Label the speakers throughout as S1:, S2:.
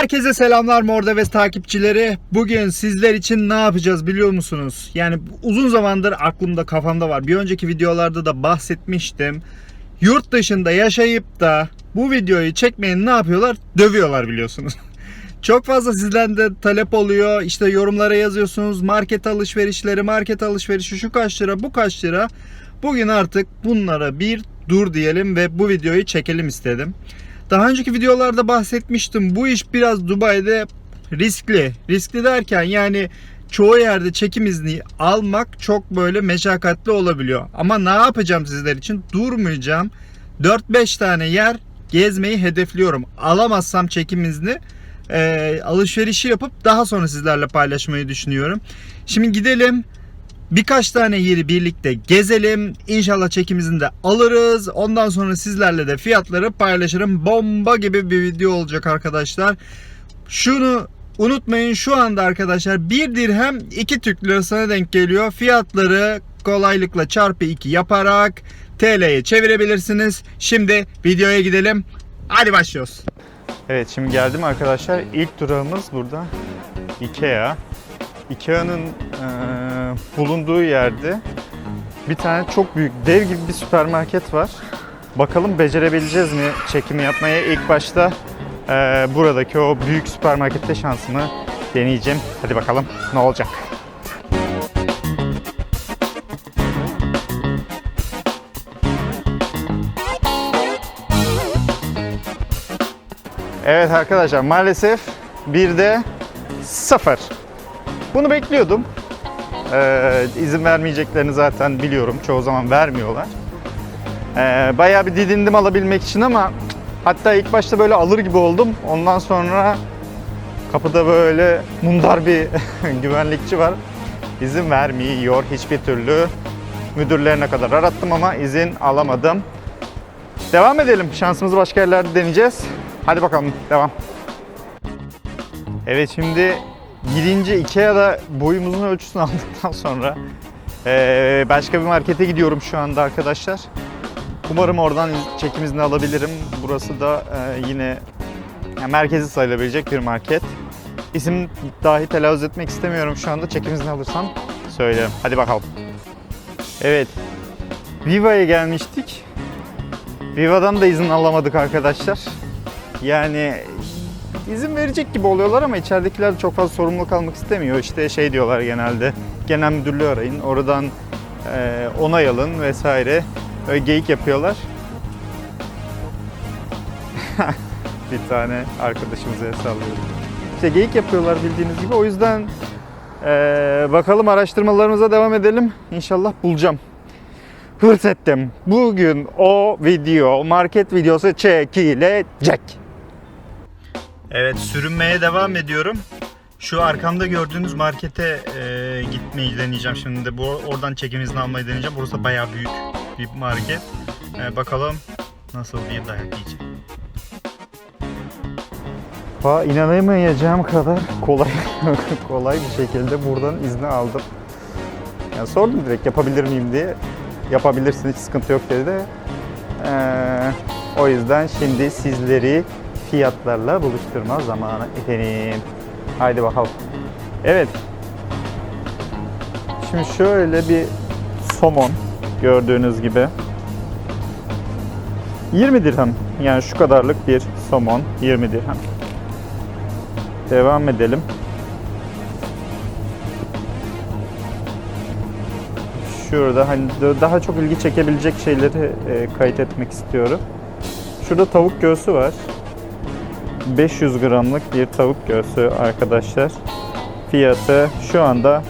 S1: Herkese selamlar Mordeves takipçileri. Bugün sizler için ne yapacağız biliyor musunuz? Yani uzun zamandır aklımda kafamda var. Bir önceki videolarda da bahsetmiştim. Yurt dışında yaşayıp da bu videoyu çekmeyen ne yapıyorlar? Dövüyorlar biliyorsunuz. Çok fazla sizden de talep oluyor. İşte yorumlara yazıyorsunuz. Market alışverişleri, market alışverişi şu kaç lira, bu kaç lira. Bugün artık bunlara bir dur diyelim ve bu videoyu çekelim istedim. Daha önceki videolarda bahsetmiştim. Bu iş biraz Dubai'de riskli. Riskli derken yani çoğu yerde çekim izni almak çok böyle meşakkatli olabiliyor. Ama ne yapacağım sizler için? Durmayacağım. 4-5 tane yer gezmeyi hedefliyorum. Alamazsam çekim izni e, alışverişi yapıp daha sonra sizlerle paylaşmayı düşünüyorum. Şimdi gidelim. Birkaç tane yeri birlikte gezelim. İnşallah çekimizini de alırız. Ondan sonra sizlerle de fiyatları paylaşırım. Bomba gibi bir video olacak arkadaşlar. Şunu unutmayın şu anda arkadaşlar 1 dirhem 2 Türk lirasına denk geliyor. Fiyatları kolaylıkla çarpı 2 yaparak TL'ye çevirebilirsiniz. Şimdi videoya gidelim. Hadi başlıyoruz. Evet şimdi geldim arkadaşlar. İlk durağımız burada. Ikea. Ikea'nın eee, bulunduğu yerde bir tane çok büyük dev gibi bir süpermarket var. Bakalım becerebileceğiz mi çekimi yapmaya? İlk başta eee, buradaki o büyük süpermarkette şansımı deneyeceğim. Hadi bakalım ne olacak. Evet arkadaşlar maalesef bir de sıfır. Bunu bekliyordum. Ee, izin vermeyeceklerini zaten biliyorum. Çoğu zaman vermiyorlar. Ee, bayağı bir didindim alabilmek için ama hatta ilk başta böyle alır gibi oldum. Ondan sonra kapıda böyle mundar bir güvenlikçi var. İzin vermiyor hiçbir türlü. Müdürlerine kadar arattım ama izin alamadım. Devam edelim. Şansımızı başka yerlerde deneyeceğiz. Hadi bakalım devam. Evet şimdi gidince Ikea'da boyumuzun ölçüsünü aldıktan sonra başka bir markete gidiyorum şu anda arkadaşlar. Umarım oradan çekim izni alabilirim. Burası da yine merkezi sayılabilecek bir market. İsim dahi telaffuz etmek istemiyorum şu anda. Çekim alırsam söylerim. Hadi bakalım. Evet. Viva'ya gelmiştik. Viva'dan da izin alamadık arkadaşlar. Yani izin verecek gibi oluyorlar ama içeridekiler de çok fazla sorumluluk almak istemiyor. İşte şey diyorlar genelde, genel müdürlüğü arayın, oradan e, onay alın vesaire. Öyle geyik yapıyorlar. bir tane arkadaşımıza el. İşte geyik yapıyorlar bildiğiniz gibi. O yüzden e, bakalım araştırmalarımıza devam edelim. İnşallah bulacağım. Hırs ettim. Bugün o video, market videosu çekilecek. Evet sürünmeye devam ediyorum. Şu arkamda gördüğünüz markete e, gitmeyi deneyeceğim şimdi de. Bu oradan çekim izni almayı deneyeceğim. Burası bayağı büyük bir market. E, bakalım nasıl bir dayak yiyeceğim. Ha, inanamayacağım kadar kolay kolay bir şekilde buradan izni aldım. Yani sordum direkt yapabilir miyim diye. Yapabilirsin hiç sıkıntı yok dedi de. Ee, o yüzden şimdi sizleri fiyatlarla buluşturma zamanı efendim. Haydi bakalım. Evet. Şimdi şöyle bir somon gördüğünüz gibi. 20 dirhem. Yani şu kadarlık bir somon 20 dirhem. Devam edelim. Şurada hani daha çok ilgi çekebilecek şeyleri e, kayıt etmek istiyorum. Şurada tavuk göğsü var. 500 gramlık bir tavuk göğsü arkadaşlar. Fiyatı şu anda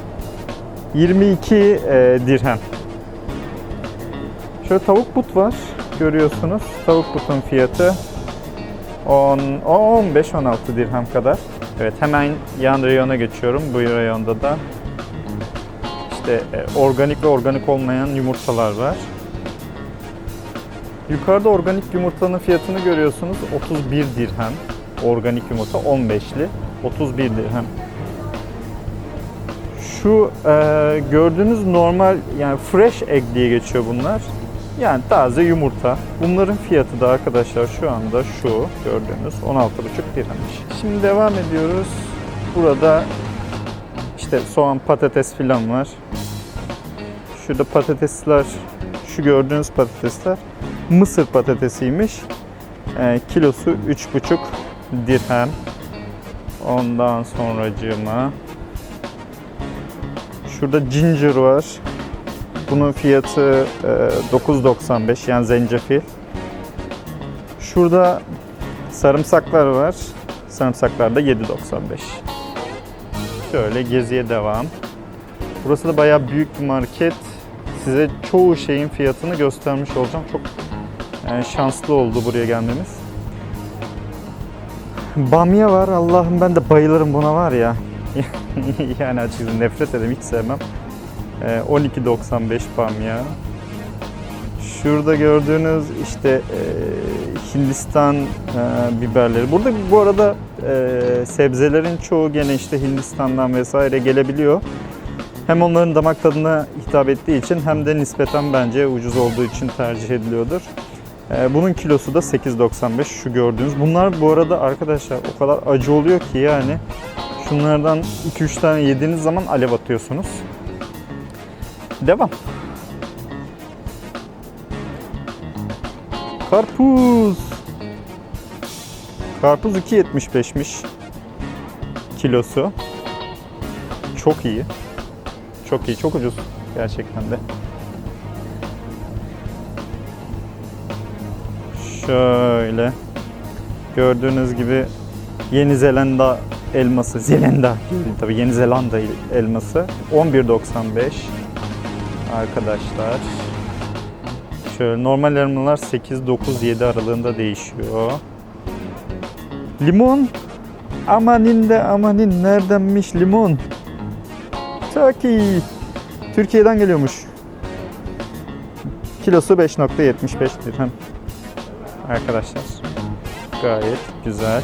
S1: 22 e, dirhem. Şöyle tavuk but var görüyorsunuz. Tavuk butun fiyatı 10 15-16 dirhem kadar. Evet hemen yan reyona geçiyorum. Bu reyonda da işte e, organik ve organik olmayan yumurtalar var. Yukarıda organik yumurtanın fiyatını görüyorsunuz. 31 dirhem. Organik yumurta 15'li. 31 dirhem. Şu e, gördüğünüz normal yani fresh egg diye geçiyor bunlar. Yani taze yumurta. Bunların fiyatı da arkadaşlar şu anda şu gördüğünüz 16,5 dirhemmiş. Şimdi devam ediyoruz. Burada işte soğan, patates filan var. Şurada patatesler, şu gördüğünüz patatesler Mısır patatesiymiş. Ee, kilosu 3,5 dirhem. Ondan sonracığıma Şurada ginger var. Bunun fiyatı e, 9.95 yani zencefil. Şurada sarımsaklar var. Sarımsaklar da 7.95. Şöyle geziye devam. Burası da bayağı büyük bir market. Size çoğu şeyin fiyatını göstermiş olacağım. Çok yani şanslı oldu buraya gelmemiz. Bamya var. Allah'ım ben de bayılırım buna var ya. yani açıkçası nefret ederim. Hiç sevmem. Ee, 12.95 bamya. Şurada gördüğünüz işte e, Hindistan e, biberleri. Burada bu arada e, sebzelerin çoğu gene işte Hindistan'dan vesaire gelebiliyor. Hem onların damak tadına hitap ettiği için hem de nispeten bence ucuz olduğu için tercih ediliyordur. E, bunun kilosu da 8.95 şu gördüğünüz. Bunlar bu arada arkadaşlar o kadar acı oluyor ki yani şunlardan 2-3 tane yediğiniz zaman alev atıyorsunuz. Devam. Karpuz. Karpuz 2.75'miş kilosu. Çok iyi. Çok iyi, çok ucuz gerçekten de. Şöyle gördüğünüz gibi Yeni Zelanda elması, Zelanda tabii Yeni Zelanda elması 11.95 arkadaşlar. Şöyle normal elmalar 8, 9, 7 aralığında değişiyor. Limon. Amanin de amanin neredenmiş limon? İyi. Türkiye'den geliyormuş. Kilosu 5.75 dirhem. Arkadaşlar. Gayet güzel.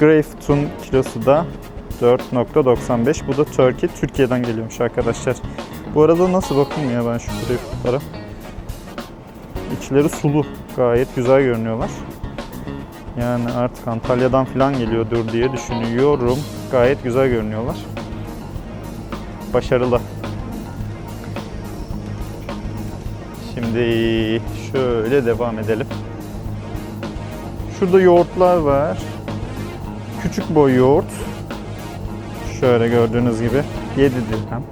S1: Greyfut'un kilosu da 4.95. Bu da Turkey. Türkiye'den geliyormuş arkadaşlar. Bu arada nasıl bakayım ya ben şu greyfutlara. İçleri sulu. Gayet güzel görünüyorlar. Yani artık Antalya'dan falan geliyordur diye düşünüyorum. Gayet güzel görünüyorlar. Başarılı. Şimdi şöyle devam edelim. Şurada yoğurtlar var. Küçük boy yoğurt. Şöyle gördüğünüz gibi 7 dirhem.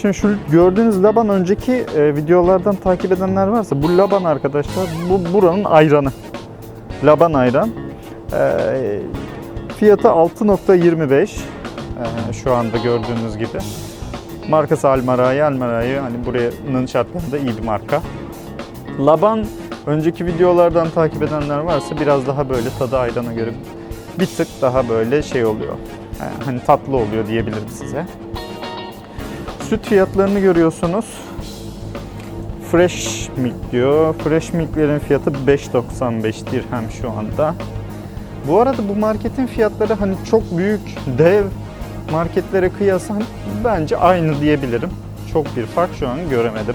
S1: Şimdi şu gördüğünüz laban önceki e, videolardan takip edenler varsa bu laban arkadaşlar bu buranın ayranı. Laban ayran. E, fiyatı 6.25 e, şu anda gördüğünüz gibi. Markası Almarai. Almarai hani buranın şartlarında iyi bir marka. Laban önceki videolardan takip edenler varsa biraz daha böyle tadı ayrana göre bir tık daha böyle şey oluyor. Yani hani tatlı oluyor diyebilirim size. Süt fiyatlarını görüyorsunuz. Fresh milk diyor. Fresh milklerin fiyatı 5.95 dirhem şu anda. Bu arada bu marketin fiyatları hani çok büyük dev marketlere kıyasla hani bence aynı diyebilirim. Çok bir fark şu an göremedim.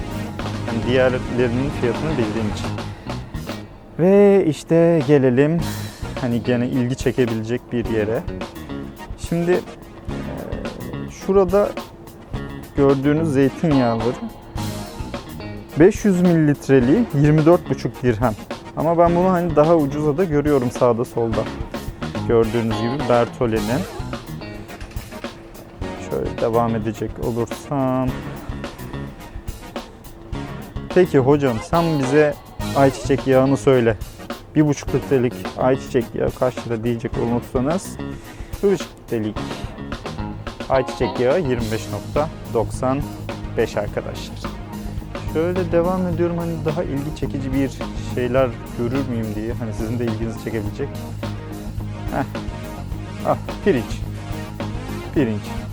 S1: Yani diğerlerinin fiyatını bildiğim için. Ve işte gelelim hani gene ilgi çekebilecek bir yere. Şimdi e, şurada gördüğünüz zeytinyağları 500 mililitreliği 24,5 dirhem. Ama ben bunu hani daha ucuza da görüyorum sağda solda. Gördüğünüz gibi Bertole'nin. Devam edecek olursam. Peki hocam sen bize ayçiçek yağını söyle. 1,5 litrelik ayçiçek yağı kaç lira diyecek olursanız 1,5 litrelik ayçiçek yağı 25.95 arkadaşlar. Şöyle devam ediyorum hani daha ilgi çekici bir şeyler görür müyüm diye hani sizin de ilginizi çekebilecek. Heh. Ah pirinç. Pirinç.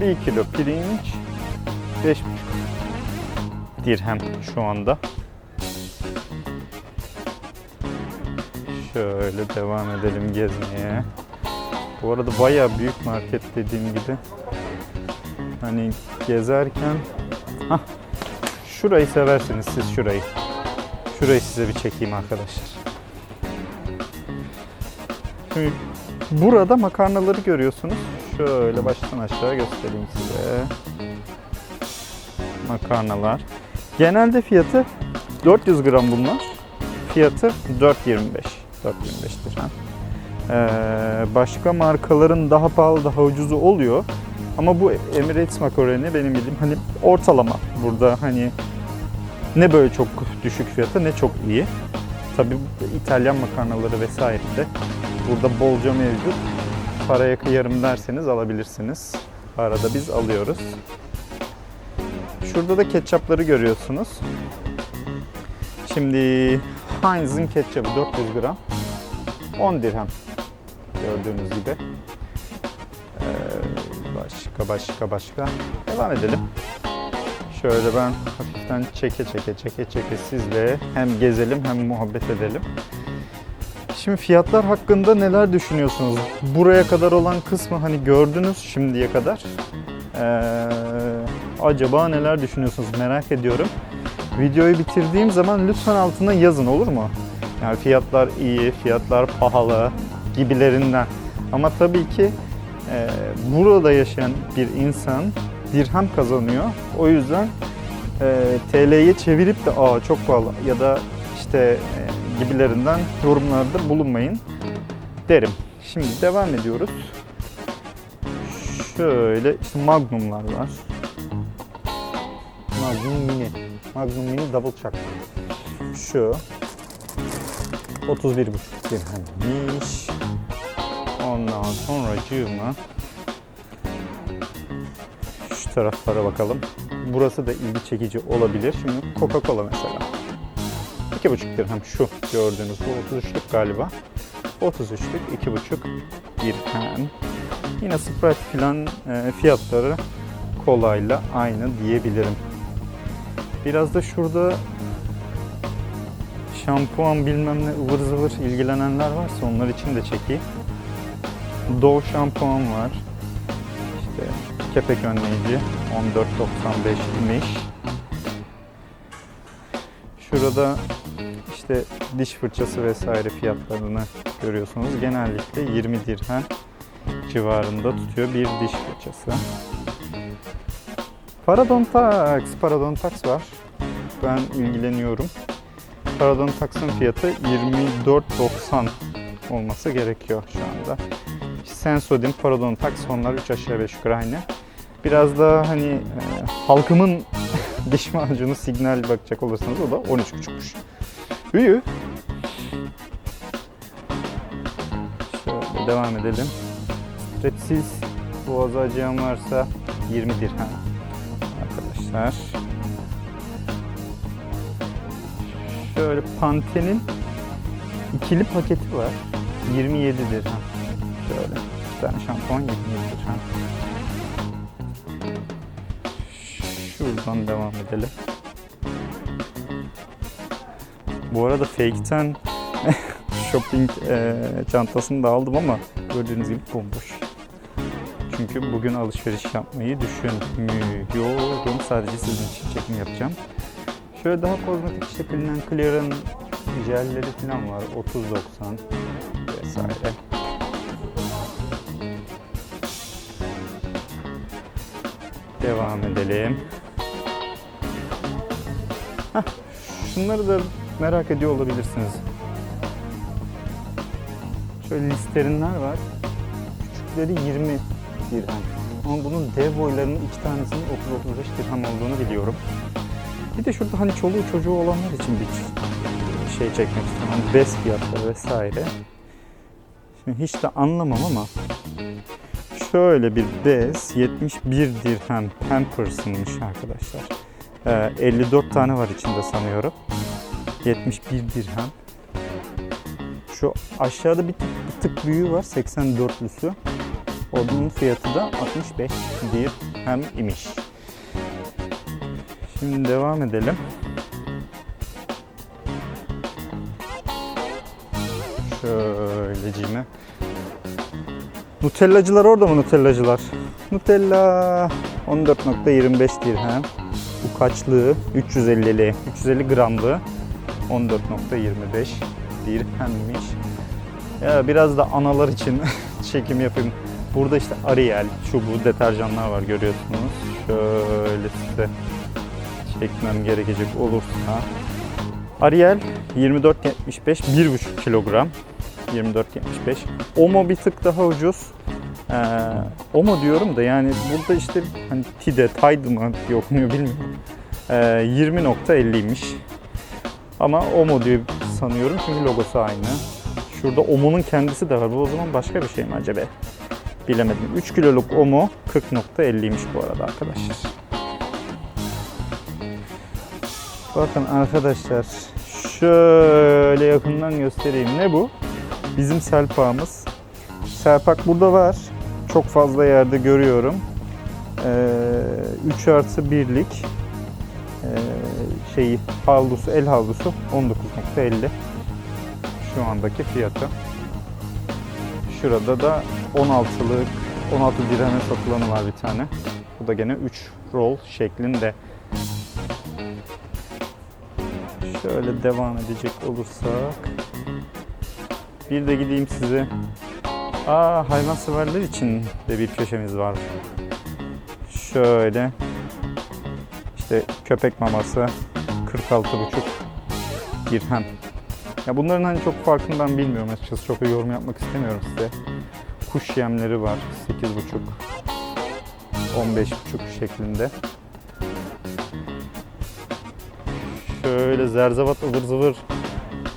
S1: 1 kilo pirinç 5 dirhem şu anda. Şöyle devam edelim gezmeye. Bu arada bayağı büyük market dediğim gibi. Hani gezerken Hah, şurayı seversiniz siz şurayı. Şurayı size bir çekeyim arkadaşlar. Şimdi burada makarnaları görüyorsunuz. Şöyle baştan aşağı göstereyim size. Makarnalar. Genelde fiyatı 400 gram bunlar. Fiyatı 4.25. 4.25 dirhem. Ee, başka markaların daha pahalı daha ucuzu oluyor. Ama bu Emirates makaroni benim bildiğim hani ortalama. Burada hani ne böyle çok düşük fiyata ne çok iyi. Tabii İtalyan makarnaları vesaire de burada bolca mevcut. Paraya kıyarım derseniz alabilirsiniz. Arada biz alıyoruz. Şurada da ketçapları görüyorsunuz. Şimdi Heinz'in ketçabı 400 gram 10 dirhem gördüğünüz gibi. Ee, başka başka başka devam edelim. Şöyle ben hafiften çeke çeke çeke çeke sizle hem gezelim hem muhabbet edelim. Şimdi fiyatlar hakkında neler düşünüyorsunuz? Buraya kadar olan kısmı hani gördünüz şimdiye kadar. Ee, acaba neler düşünüyorsunuz merak ediyorum. Videoyu bitirdiğim zaman lütfen altına yazın olur mu? Yani fiyatlar iyi, fiyatlar pahalı gibilerinden. Ama tabii ki e, burada yaşayan bir insan dirhem kazanıyor. O yüzden e, TL'ye çevirip de aa çok pahalı ya da işte e, gibilerinden yorumlarda bulunmayın derim. Şimdi devam ediyoruz. Şöyle işte Magnum'lar var. Magnum Mini. Magnum Mini Double Chuck. Şu 31,5 dirhemmiş. Ondan sonra cığıma şu taraflara bakalım. Burası da ilgi çekici olabilir. Şimdi Coca-Cola mesela. 2,5 dirhem şu gördüğünüz bu 33'lük galiba. 33'lük 2,5 dirhem. Yine Sprite filan e, fiyatları kolayla aynı diyebilirim. Biraz da şurada şampuan bilmem ne ıvır zıvır ilgilenenler varsa onlar için de çekeyim. Dove şampuan var. İşte kepek önleyici 14.95 imiş. Şurada işte diş fırçası vesaire fiyatlarını görüyorsunuz. Genellikle 20 dirhem civarında tutuyor bir diş fırçası. Parodontax, Parodontax var. Ben ilgileniyorum. Parodontax'ın fiyatı 24.90 olması gerekiyor şu anda. Sensodyne, Parodontax onlar 3 aşağı 5 yukarı aynı. Biraz daha hani e, halkımın diş macunu signal bakacak olursanız o da 13.5'muş. Büyü. Şöyle devam edelim. Strepsiz boğazı acıyan varsa 20 dirhem arkadaşlar. Şöyle Pantene'in ikili paketi var. 27 dirhem. Şöyle bir tane şampuan 27 dirhem. Şuradan devam edelim. Bu arada Fake'ten shopping e, çantasını da aldım ama gördüğünüz gibi bomboş. Çünkü bugün alışveriş yapmayı düşünmüyorum. Sadece sizin için çekim yapacağım. Şöyle daha kozmetik işte Clean Clear'ın jelleri falan var. 30.90 vesaire. Devam edelim. Heh, şunları da merak ediyor olabilirsiniz. Şöyle listerinler var. Küçükleri 20 dirhem. Ama bunun dev boylarının iki tanesinin 30-35 dirhem olduğunu biliyorum. Bir de şurada hani çoluğu çocuğu olanlar için bir şey çekmek istiyorum. Hani bez fiyatları vesaire. Şimdi hiç de anlamam ama şöyle bir bez 71 dirhem Pampers'ınmış arkadaşlar. Ee, 54 tane var içinde sanıyorum. 71 dirhem. Şu aşağıda bir tık, bir tık büyüğü var 84'lüsü. Onun fiyatı da 65 dirhem imiş. Şimdi devam edelim. Şöylecime. Nutellacılar orada mı Nutellacılar? Nutella 14.25 dirhem. Bu kaçlığı? 350'li. 350 gramlı.
S2: 14.25 dirhemmiş. Ya biraz da analar için çekim yapayım. Burada işte Ariel, çubuğu, deterjanlar var görüyorsunuz. Şöyle size çekmem gerekecek olursa. Ariel 24.75 1,5 kilogram. 24.75. Omo bir tık daha ucuz. Ee, Omo diyorum da yani burada işte hani Tide, Tide mı yok mu bilmiyorum. Ee, 20.50'ymiş. Ama Omo diye sanıyorum çünkü logosu aynı. Şurada Omo'nun kendisi de var. Bu o zaman başka bir şey mi acaba? Bilemedim. 3 kiloluk Omo 40.50'ymiş bu arada arkadaşlar. Bakın arkadaşlar şöyle yakından göstereyim. Ne bu? Bizim selpağımız. Selpak burada var. Çok fazla yerde görüyorum. Ee, 3 artı 1'lik ee, şeyi havlusu, el havlusu 19.50 şu andaki fiyatı. Şurada da 16'lık 16 dirheme satılanı var bir tane. Bu da gene 3 roll şeklinde. Şöyle devam edecek olursak bir de gideyim size Aa hayvanseverler için de bir köşemiz var. Şöyle işte köpek maması 46,5 dirhem. Ya bunların hani çok farkını ben bilmiyorum açıkçası. Çok yorum yapmak istemiyorum size. Kuş yemleri var 8,5 15,5 şeklinde. Şöyle zerzevat ıvır zıvır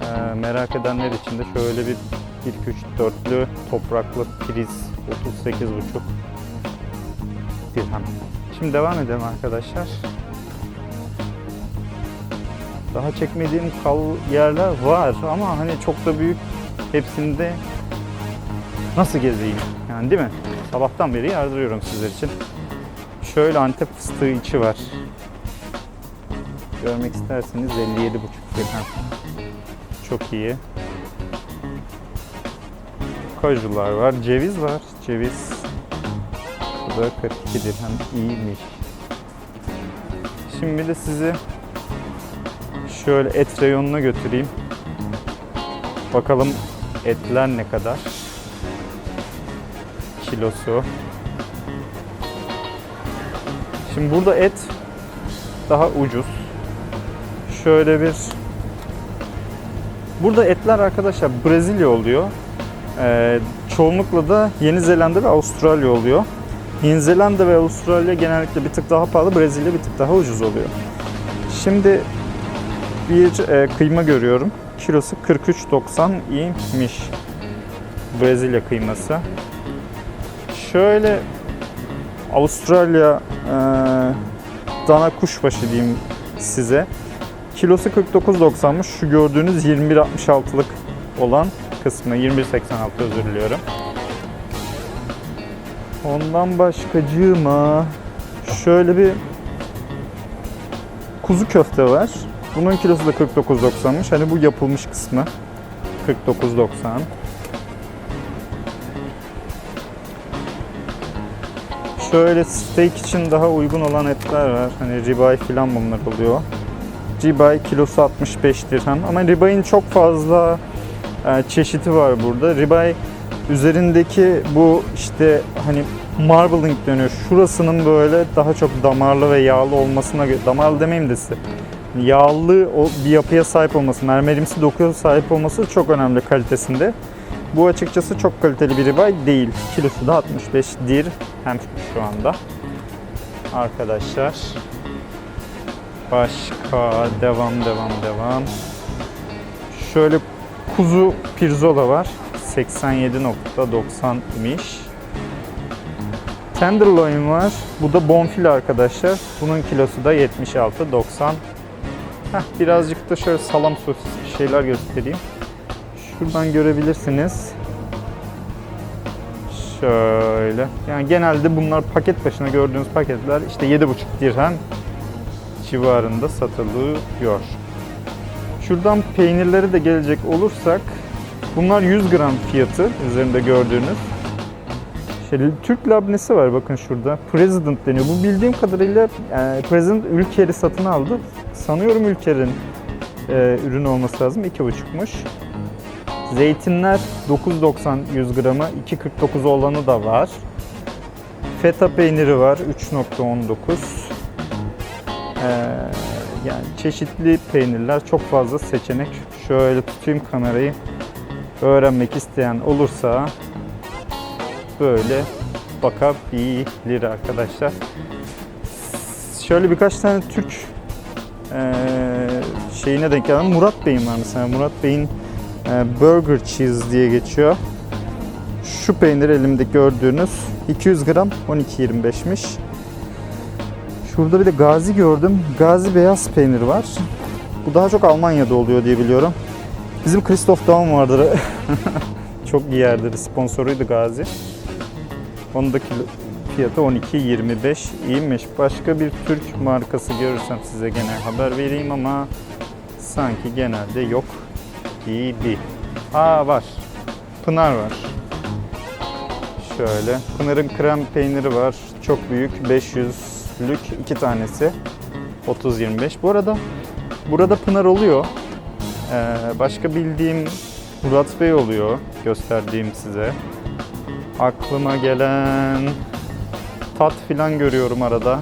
S2: e, merak edenler için de şöyle bir 1 2 3 dörtlü topraklı priz 38,5 dirhem. Şimdi devam edelim arkadaşlar. Daha çekmediğim kal yerler var ama hani çok da büyük hepsinde nasıl gezeyim yani değil mi? Sabahtan beri yardırıyorum sizler için. Şöyle Antep fıstığı içi var. Görmek isterseniz 57,5 dirhem. Çok iyi. Kajular var, ceviz var. Ceviz. Bu da 42 dirhem iyiymiş. Şimdi de sizi şöyle et reyonuna götüreyim. Bakalım etler ne kadar? Kilosu. Şimdi burada et daha ucuz. Şöyle bir Burada etler arkadaşlar Brezilya oluyor. Ee, çoğunlukla da Yeni Zelanda ve Avustralya oluyor. Yeni Zelanda ve Avustralya genellikle bir tık daha pahalı, Brezilya bir tık daha ucuz oluyor. Şimdi bir e, kıyma görüyorum. Kilosu 43.90 iyiymiş. Brezilya kıyması. Şöyle Avustralya e, dana kuşbaşı diyeyim size. Kilosu 49.90'mış. Şu gördüğünüz 21.66'lık olan kısmı 21.86 özür diliyorum. Ondan başkacığıma şöyle bir kuzu köfte var. Bunun kilosu da 49.90'mış. Hani bu yapılmış kısmı 49.90. Şöyle steak için daha uygun olan etler var. Hani ribeye falan bunlar oluyor. Ribeye kilosu 65 dirhem. Ama ribeye'in çok fazla e, çeşidi var burada. Ribeye üzerindeki bu işte hani marbling dönüyor. Şurasının böyle daha çok damarlı ve yağlı olmasına göre, damarlı demeyeyim de size. Yağlı o bir yapıya sahip olması, mermerimsi dokuya sahip olması çok önemli kalitesinde. Bu açıkçası çok kaliteli bir ribeye değil. Kilosu da 65 dirhem şu anda. Arkadaşlar. Başka devam devam devam. Şöyle kuzu pirzola var. 87.90 imiş. Tenderloin var. Bu da bonfile arkadaşlar. Bunun kilosu da 76.90. Heh, birazcık da şöyle salam sosis şeyler göstereyim. Şuradan görebilirsiniz. Şöyle. Yani genelde bunlar paket başına gördüğünüz paketler işte 7,5 dirhem civarında satılıyor. Şuradan peynirleri de gelecek olursak bunlar 100 gram fiyatı üzerinde gördüğünüz. Şey, Türk labnesi var bakın şurada. President deniyor. Bu bildiğim kadarıyla e, President Ülker'i satın aldı. Sanıyorum Ülker'in e, ürün olması lazım. 2,5'muş. Zeytinler 9.90 100 gramı. 2.49 olanı da var. Feta peyniri var 3.19. Ee, yani çeşitli peynirler çok fazla seçenek. Şöyle tutayım kamerayı. Öğrenmek isteyen olursa böyle bakabilir arkadaşlar. Şöyle birkaç tane Türk eee, şeyine denk geldim. Murat Bey'in var mesela. Murat Bey'in eee, Burger Cheese diye geçiyor. Şu peynir elimde gördüğünüz 200 gram 12.25'miş. Şurada bir de Gazi gördüm. Gazi beyaz peynir var. Bu daha çok Almanya'da oluyor diye biliyorum. Bizim Christoph Daum vardır. çok yerdir. Sponsoruydu Gazi. Onun da kilo- fiyatı 12.25 iyiymiş. Başka bir Türk markası görürsem size gene haber vereyim ama sanki genelde yok gibi. Aa var. Pınar var. Şöyle. Pınar'ın krem peyniri var. Çok büyük. 500'lük iki tanesi. 30-25. Bu arada burada Pınar oluyor. Ee, başka bildiğim Murat Bey oluyor. Gösterdiğim size. Aklıma gelen tat filan görüyorum arada.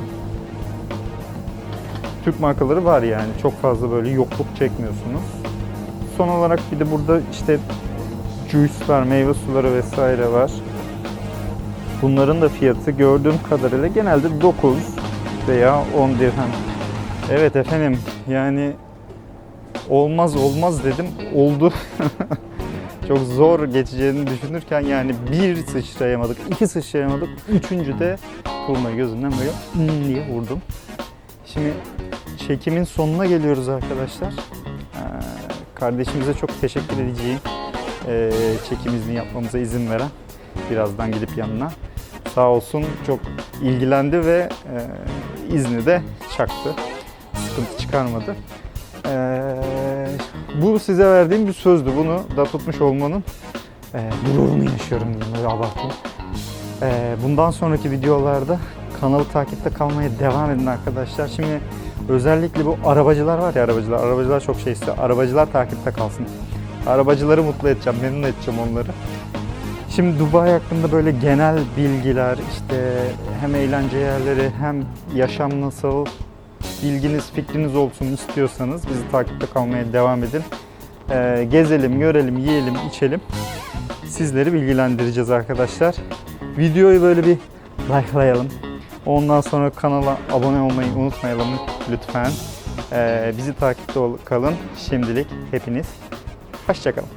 S2: Türk markaları var yani. Çok fazla böyle yokluk çekmiyorsunuz. Son olarak bir de burada işte juice'lar, meyve suları vesaire var. Bunların da fiyatı gördüğüm kadarıyla genelde 9 veya 10 dirhem. Evet efendim yani olmaz olmaz dedim oldu. Çok zor geçeceğini düşünürken yani bir sıçrayamadık, iki sıçrayamadık, üçüncü de hurmayı gözünden böyle "Hmm" diye vurdum. Şimdi çekimin sonuna geliyoruz arkadaşlar. Ee, kardeşimize çok teşekkür edeceğim. Ee, çekim izni yapmamıza izin veren. Birazdan gidip yanına. Sağ olsun çok ilgilendi ve e, izni de çaktı. Sıkıntı çıkarmadı. Ee, bu size verdiğim bir sözdü. Bunu da tutmuş olmanın e, gururunu yaşıyorum diyeyim. Böyle abartayım. Ee, bundan sonraki videolarda kanalı takipte kalmaya devam edin arkadaşlar. Şimdi özellikle bu arabacılar var ya arabacılar. Arabacılar çok şey istiyor. Arabacılar takipte kalsın. Arabacıları mutlu edeceğim, memnun edeceğim onları. Şimdi Dubai hakkında böyle genel bilgiler, işte hem eğlence yerleri hem yaşam nasıl, bilginiz, fikriniz olsun istiyorsanız bizi takipte kalmaya devam edin. Ee, gezelim, görelim, yiyelim, içelim. Sizleri bilgilendireceğiz arkadaşlar. Videoyu böyle bir likelayalım. Ondan sonra kanala abone olmayı unutmayalım lütfen. Ee, bizi takipte kalın. Şimdilik hepiniz hoşçakalın.